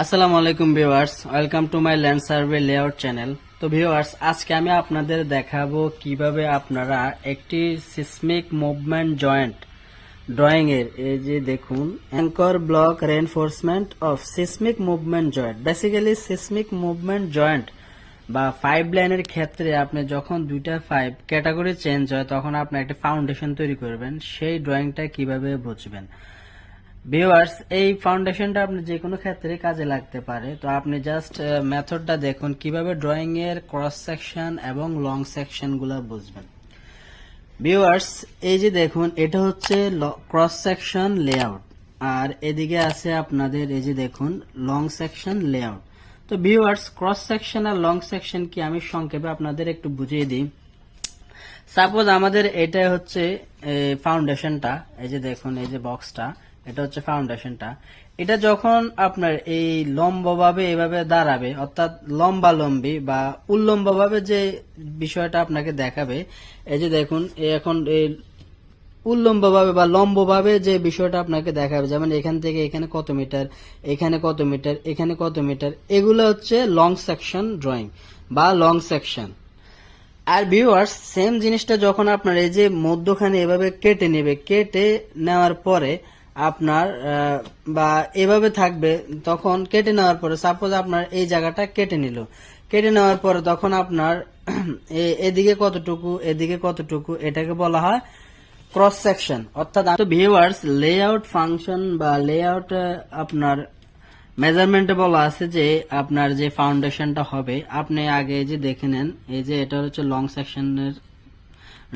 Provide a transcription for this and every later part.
আসসালামু আলাইকুম viewers, welcome to my land survey layout channel. তো ভিউয়ার্স, আজকে আমি আপনাদের দেখাবো কীভাবে আপনারা একটি সিসমিক মুভমেন্ট জয়েন্ট ড্রয়িং এর এই যে দেখুন, anchor block reinforcement of seismic movement joint basically seismic movement joint বা ফাইভ লাইনের ক্ষেত্রে আপনি যখন দুইটা ফাইভ ক্যাটাগরি চেঞ্জ হয়, তখন আপনি একটা ফাউন্ডেশন তৈরি করবেন, সেই ড্রয়িংটা কীভাবে বুঝবেন। ভিউয়ার্স এই ফাউন্ডেশনটা আপনি যে কোনো ক্ষেত্রে কাজে লাগতে পারে। তো আপনি জাস্ট মেথডটা দেখুন, কীভাবে ড্রয়িং এর ক্রস সেকশন এবং লং সেকশনগুলা বুঝবেন। ভিউয়ার্স এই যে দেখুন, এটা হচ্ছে ক্রস সেকশন লেআউট আর এদিকে আছে আপনাদের, এই যে দেখুন লং সেকশন লেআউট তো ভিউয়ার্স ক্রস সেকশন আর লং সেকশন কি আমি সংক্ষেপে আপনাদের একটু বুঝিয়ে দিই। সাপোজ আমাদের এটা হচ্ছে ফাউন্ডেশনটা এই যে দেখুন, এই যে বক্সটা এটা হচ্ছে ফাউন্ডেশনটা এটা যখন আপনার এই লম্বভাবে এভাবে দাঁড়াবে, অর্থাৎ লম্বা লম্বি বা উল্লম্বভাবে যে বিষয়টা আপনাকে দেখাবে, এই যে দেখুন এখন এই উল্লম্বভাবে বা লম্বভাবে যে বিষয়টা আপনাকে দেখাবে, যেমন এখান থেকে এখানে কত মিটার, এখানে কত মিটার, এখানে কত মিটার, এগুলো হচ্ছে লং সেকশন ড্রয়িং বা লং সেকশন আর ভিউয়ার্স সেম জিনিসটা যখন আপনার এই যে মধ্যখানে এভাবে কেটে নেবে, কেটে নেওয়ার পরে আপনার বা এভাবে থাকবে, তখন কেটে নেওয়ার পরে সাপোজ আপনার এই জায়গাটা কেটে নিল। কেটে নেওয়ার পরে তখন আপনার এদিকে কতটুকু এদিকে কতটুকু, এটাকে বলা হয় ক্রস সেকশন অর্থাৎ ভিউয়ার্স লেআউট ফাংশন বা লেআউট আপনার মেজারমেন্টে বলা আছে যে আপনার যে ফাউন্ডেশনটা হবে, আপনি আগে যে দেখে নেন, এই যে এটা হচ্ছে লং সেকশনের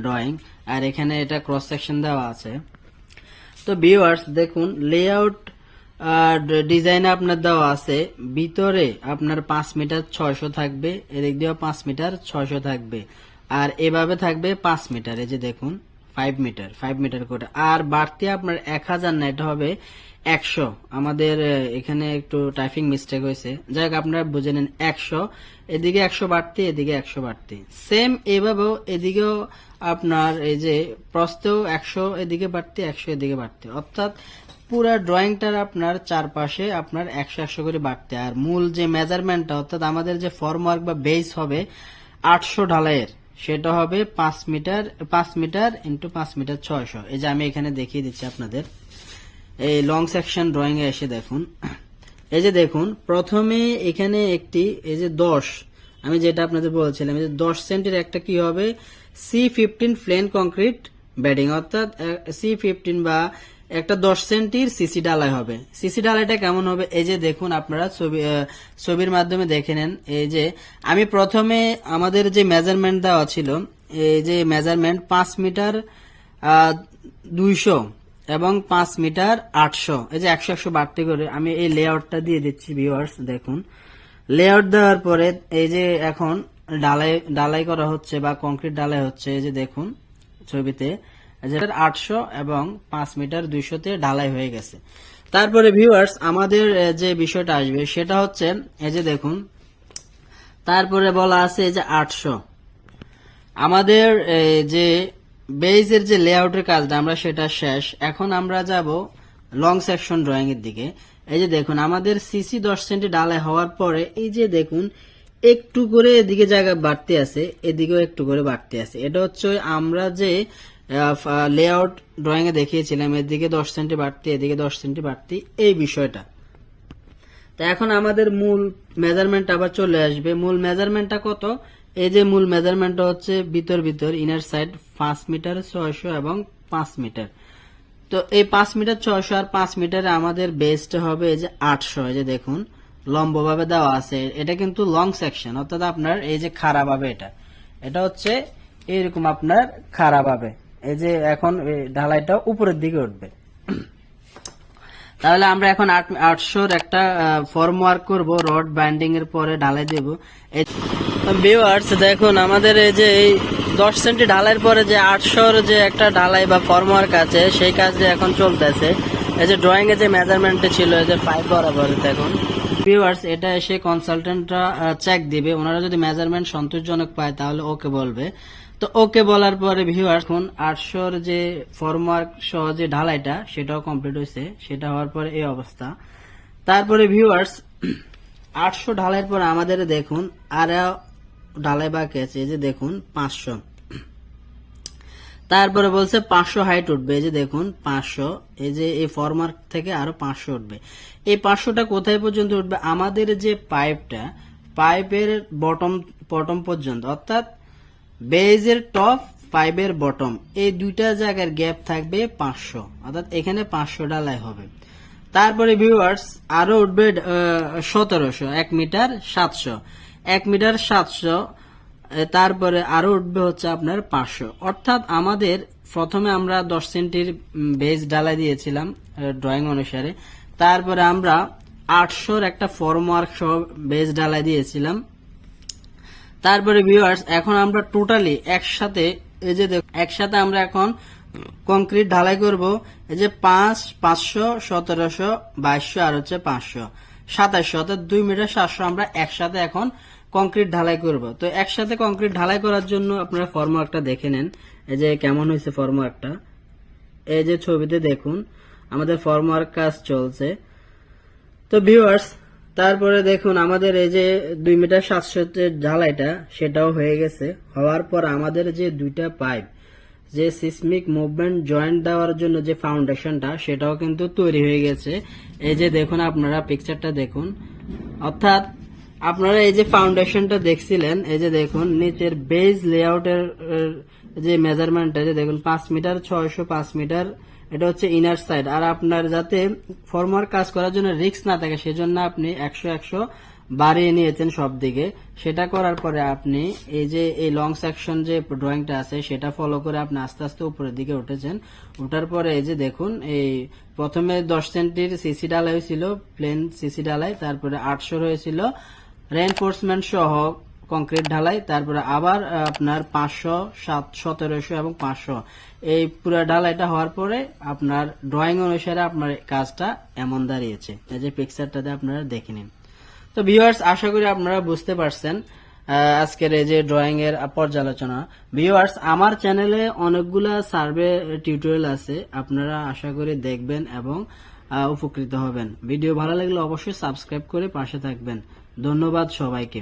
ড্রয়িং, আর এখানে এটা ক্রস সেকশন দেওয়া আছে। তো ভিউয়ার্স, দেখুন, লেআউট ডিজাইন আপনার দেওয়া আছে, ভিতরে আপনার পাঁচ মিটার ছয়শো থাকবে, এদিক দিয়েও পাঁচ মিটার ছয়শো থাকবে, আর এভাবে থাকবে পাঁচ মিটার, এই যে দেখুন। ফাইভ মিটার ফাইভ মিটার করে। আর বাড়তি আপনার এক হাজার না, এটা হবে একশো। আমাদের এখানে একটু টাইপিং মিস্টেক হয়েছে। যাই হোক, আপনারা বুঝে নেন, একশো। এদিকে একশো বাড়তি, এদিকে একশো বাড়তি। সেম এভাবেও এদিকেও আপনার এই যে প্রস্থেও একশো, এদিকে বাড়তি, একশো, এদিকে বাড়তি। অর্থাৎ পুরো ড্রয়িংটার আপনার চারপাশে আপনার একশো একশো করে বাড়তে। আর মূল যে মেজারমেন্টটা অর্থাৎ আমাদের যে ফর্মওয়ার্ক বা বেস হবে, আটশো ঢালাইয়ের। সেটা হবে পাঁচ মিটার পাঁচ মিটার ইন্টু পাঁচ মিটার ছয়শো। এই যে আমি এখানে দেখিয়ে দিচ্ছি আপনাদের। এই লং সেকশন ড্রয়িং এ এসে দেখুন। এই যে দেখুন, প্রথমে এখানে একটি, এই যে দশ, আমি যেটা আপনাদের বলছিলাম যে দশ সেন্টির একটা কি হবে? C fifteen plain concrete bedding অর্থাৎ সি ফিফটিন বা একটা দশ সেন্টির সিসি ডালাই হবে। সিসি ডালাইটা কেমন হবে? এই যে দেখুন আপনারা ছবি ছবির মাধ্যমে দেখে নেন। এই যে আমি প্রথমে আমাদের যে মেজারমেন্ট দেওয়া ছিল, এই যে মেজারমেন্ট পাঁচ মিটার দুইশো এবং পাঁচ মিটার আটশো। এই যে একশো একশো বাড়তি করে আমি এই লেআউটটা দিয়ে দিচ্ছি ভিউয়ার্স দেখুন। লেআউট দেওয়ার পরে এই যে এখন ডালাই ডালাই করা হচ্ছে বা কংক্রিট ডালাই হচ্ছে, এই যে দেখুন ছবিতে। যেটা আটশো এবং পাঁচ মিটার দুইশোতে ঢালাই হয়ে গেছে। তারপরে ভিউয়ার্স আমাদের যে বিষয়টা আসবে সেটা হচ্ছে, এই যে দেখুন, তারপরে বলা আছে এই যে আটশো। আমাদের যে বেইজের যে লেআউটের কাজটা আমরা সেটা শেষ। এখন আমরা যাব লং সেকশন ড্রয়িং এর দিকে। এই যে দেখুন, আমাদের সিসি দশ সেন্টি ডালাই হওয়ার পরে, এই যে দেখুন, একটু করে এদিকে জায়গা বাড়তে আছে, এদিকেও একটু করে বাড়তে আছে। এটা হচ্ছে আমরা যে লেআউট ড্রয়িং এ দেখিয়েছিলাম, এদিকে দশ সেন্টি বাড়তি, এদিকে দশ সেন্টি বাড়তি, এই বিষয়টা। তো এখন আমাদের মূল মেজারমেন্ট আবার চলে আসবে। মূল মেজারমেন্টটা কত? এই যে মূল মেজারমেন্টটা হচ্ছে ভিতর ভিতর ইনার সাইড পাঁচ মিটার, ছয়শো এবং পাঁচ মিটার। তো এই পাঁচ মিটার, ছয়শো আর পাঁচ মিটারে আমাদের বেসটা হবে এই যে আটশো। এই যে দেখুন, লম্বভাবে দেওয়া আছে। এটা কিন্তু লং সেকশন অর্থাৎ আপনার এই যে খারাপ হবে এটা। এটা হচ্ছে এরকম আপনার খারাপ হবে এই যে এখন ঢালাইটা উপরের দিকে উঠবে। তাহলে আমরা এখন আট- আটশোর একটা ফর্ম ওয়ার্ক করব রড বাইন্ডিং এর পরে ঢালাই দেব। ভিউয়ার্স দেখুন, আমাদের এই যে এই দশ সেন্টি ঢালাইয়ের পরে যে আটশোর যে একটা ঢালাই বা ফর্ম ওয়ার্ক আছে, সেই কাজটা এখন চলতেছে, এই যে ড্রয়িং যে মেজারমেন্টে ছিল, এই যে ফাইভ বরাবর দেখুন। ভিউয়ার্স এটা এসে কনসালটেন্টরা চেক দিবে। ওনারা যদি মেজারমেন্ট সন্তোষজনক পায়, তাহলে ওকে বলবে। তো ওকে বলার পরে ভিউয়ার এখন আটশোর যে ফর্মওয়ার্ক সহ যে ঢালাইটা, সেটাও কমপ্লিট হয়েছে সেটা হওয়ার পরে এই অবস্থা। তারপরে ভিউয়ার্স আটশো ঢালাইয়ের পর আমাদের দেখুন আর ঢালাই বাকি আছে। এই যে দেখুন, পাঁচশো। তারপরে বলছে পাঁচশো হাইট উঠবে। এই যে দেখুন, পাঁচশো। এই যে এই ফরমার্ক থেকে আরও পাঁচশো উঠবে। এই পাঁচশোটা কোথায় পর্যন্ত উঠবে? আমাদের যে পাইপটা পাইপের বটম বটম পর্যন্ত। অর্থাৎ বেজের টপ পাইপের বটম এই দুইটা জায়গার গ্যাপ থাকবে পাঁচশো। অর্থাৎ এখানে পাঁচশো ডালাই হবে। তারপরে ভিউয়ার্স আরও উঠবে সতেরোশো, এক মিটার সাতশো। এক মিটার সাতশো তারপরে আরও উঠবে হচ্ছে আপনার পাঁচশো। অর্থাৎ আমাদের প্রথমে আমরা দশ সেন্টির বেজ ডালাই দিয়েছিলাম ড্রয়িং অনুসারে। তারপরে আমরা আটশোর একটা ফর্মওয়ার্ক সহ বেজ ডালাই দিয়েছিলাম। তারপরে ভিউয়ার্স এখন আমরা টোটালি একসাথে, এই যে একসাথে আমরা এখন কংক্রিট ঢালাই করব, এই যে পাঁচ, পাঁচশো, সতেরোশো, বাইশশো, আর হচ্ছে পাঁচশো। সাতাশশো অর্থাৎ দুই মিটার সাতশো আমরা একসাথে এখন কংক্রিট ঢালাই করব। তো একসাথে কংক্রিট ঢালাই করার জন্য আপনারা ফর্মওয়ার্কটা দেখে নেন, এই যে কেমন হয়েছে ফর্মওয়ার্কটা এই যে ছবিতে দেখুন, আমাদের ফর্মওয়ার্ক কাজ চলছে। তো ভিউয়ার্স তারপরে দেখুন, আমাদের এই যে দুই মিটার সাতশো ঢালাইটা সেটাও হয়ে গেছে। হওয়ার পর আমাদের যে দুইটা পাইপ, যে সিসমিক মুভমেন্ট জয়েন্ট দেওয়ার জন্য যে ফাউন্ডেশনটা, সেটাও কিন্তু তৈরি হয়ে গেছে। এই যে দেখুন, আপনারা পিকচারটা দেখুন। অর্থাৎ আপনারা এই যে ফাউন্ডেশনটা দেখছিলেন, এই যে দেখুন, নিচের বেজ লেআউটের যে মেজারমেন্টটা যে দেখুন, পাঁচ মিটার, ছয়শো পাঁচ মিটার, এটা হচ্ছে ইনার সাইড আর আপনার যাতে ফর্মার কাজ করার জন্য রিস্ক না থাকে, সেজন্য আপনি একশো একশো বাড়িয়ে নিয়েছেন সব দিকে সেটা করার পরে আপনি এই যে এই লং সেকশন যে ড্রয়িংটা আছে, সেটা ফলো করে আপনি আস্তে আস্তে উপরের দিকে উঠেছেন। উঠার পরে এই যে দেখুন, এই প্রথমে দশ সেন্টির সিসি ডালাই হয়েছিল প্লেন সিসি ডালাই তারপরে আটশো হয়েছিল রেনফোর্সমেন্ট সহ কংক্রিট ঢালাই, তারপরে আবার আপনার পাঁচশো, সাত, সতেরোশো এবং পাঁচশো। এই পুরো ঢালাইটা হওয়ার পরে আপনার ড্রয়িং অনুসারে আপনার কাজটা এমন দাঁড়িয়েছে। এই যে পিকচারটাতে আপনারা দেখে নিন। তো ভিউয়ার্স আশা করি আপনারা বুঝতে পারছেন আজকের এই যে ড্রয়িং এর পর্যালোচনা। ভিউয়ার্স আমার চ্যানেলে অনেকগুলা সার্ভে টিউটোরিয়াল আছে, আপনারা আশা করি দেখবেন এবং উপকৃত হবেন। ভিডিও ভালো লাগলে অবশ্যই সাবস্ক্রাইব করে পাশে থাকবেন। ধন্যবাদ সবাইকে।